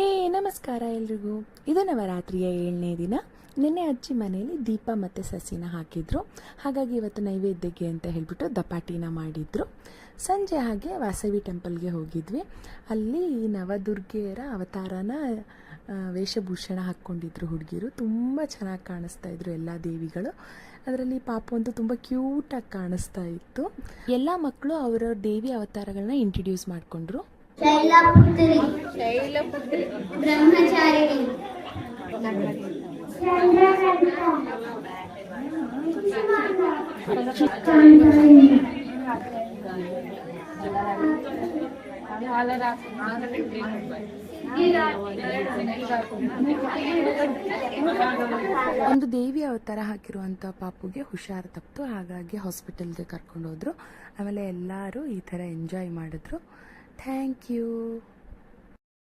ಹೇ, ನಮಸ್ಕಾರ ಎಲ್ರಿಗೂ. ಇದು ನವರಾತ್ರಿಯ ಏಳನೇ ದಿನ. ನಿನ್ನೆ ಅಜ್ಜಿ ಮನೆಯಲ್ಲಿ ದೀಪ ಮತ್ತು ಸಸಿನ ಹಾಕಿದ್ರು. ಹಾಗಾಗಿ ಇವತ್ತು ನೈವೇದ್ಯಕ್ಕೆ ಅಂತ ಹೇಳಿಬಿಟ್ಟು ದಪಾಟಿನ ಮಾಡಿದ್ರು. ಸಂಜೆ ಹಾಗೆ ವಾಸವಿ ಟೆಂಪಲ್ಗೆ ಹೋಗಿದ್ವಿ. ಅಲ್ಲಿ ನವದುರ್ಗೆಯರ ಅವತಾರನ ವೇಷಭೂಷಣ ಹಾಕ್ಕೊಂಡಿದ್ರು ಹುಡುಗಿರು. ತುಂಬ ಚೆನ್ನಾಗಿ ಕಾಣಿಸ್ತಾ ಇದ್ರು ಎಲ್ಲ ದೇವಿಗಳು. ಅದರಲ್ಲಿ ಪಾಪು ಅಂತೂ ತುಂಬ ಕ್ಯೂಟಾಗಿ ಕಾಣಿಸ್ತಾ ಇತ್ತು. ಎಲ್ಲ ಮಕ್ಕಳು ಅವರ ದೇವಿ ಅವತಾರಗಳನ್ನ ಇಂಟ್ರಡ್ಯೂಸ್ ಮಾಡಿಕೊಂಡ್ರು. ಶೈಲಪುತ್ರಿ. ಬ್ರಹ್ಮಚಾರಿಣಿ. ಒಂದು ದೇವಿ ಅವತಾರ ಹಾಕಿರುವಂಥ ಪಾಪುಗೆ ಹುಷಾರು ತಪ್ಪಿತು ಹಾಗಾಗಿ ಹಾಸ್ಪಿಟಲ್ಗೆ ಕರ್ಕೊಂಡು ಹೋದ್ರು ಆಮೇಲೆ ಎಲ್ಲರೂ ಈ ಥರ ಎಂಜಾಯ್ ಮಾಡಿದ್ರು. Thank you.